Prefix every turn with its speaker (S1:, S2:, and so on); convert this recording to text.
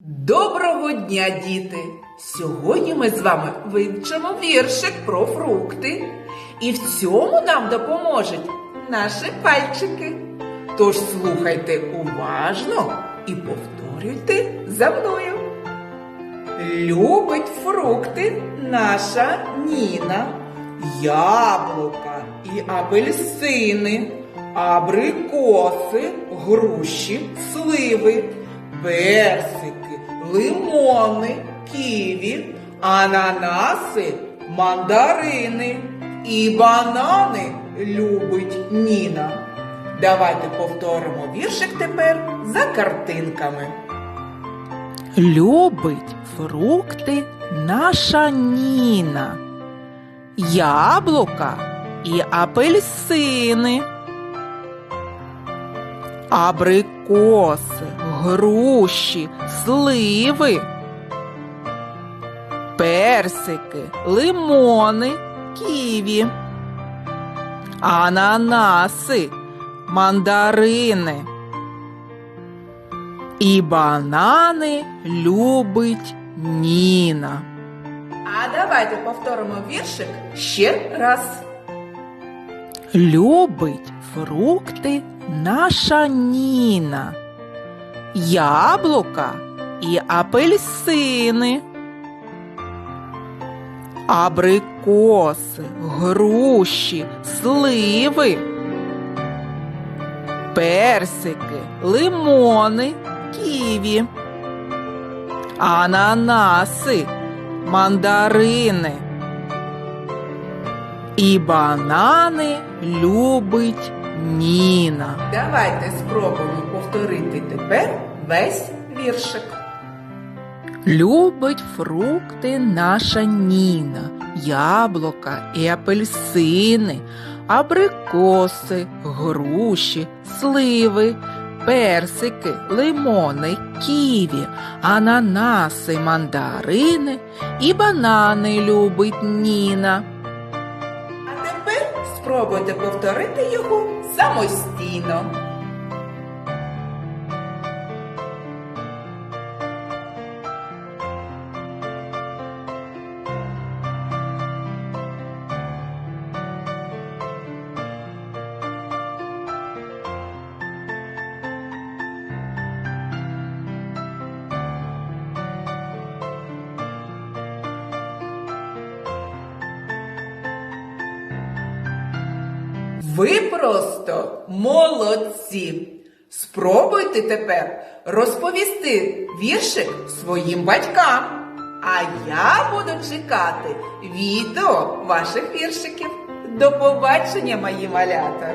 S1: Доброго дня, діти! Сьогодні ми з вами вивчимо віршик про фрукти. І в цьому нам допоможуть наші пальчики. Тож слухайте уважно і повторюйте за мною. Любить фрукти наша Ніна, яблука і апельсини, абрикоси, груші, сливи, персики, лимони, ківі, ананаси, мандарини і банани любить Ніна. Давайте повторимо віршик тепер за картинками.
S2: Любить фрукти наша Ніна, яблука і апельсини, абрикоси, груші, сливи, персики, лимони, ківі, ананаси, мандарини. І банани любить Ніна.
S1: А давайте повторимо віршик ще раз.
S2: Любить фрукти наша Ніна, яблука і апельсини, абрикоси, груші, сливи, персики, лимони, ківі, ананаси, мандарини. І банани любить Ніна.
S1: Давайте спробуємо повторити тепер весь віршик.
S2: Любить фрукти наша Ніна, яблука і апельсини, абрикоси, груші, сливи, персики, лимони, ківі, ананаси, мандарини і банани любить Ніна.
S1: А тепер спробуйте повторити його Samostino. Ви просто молодці! Спробуйте тепер розповісти віршик своїм батькам. А я буду чекати відео ваших віршиків. До побачення, мої малята!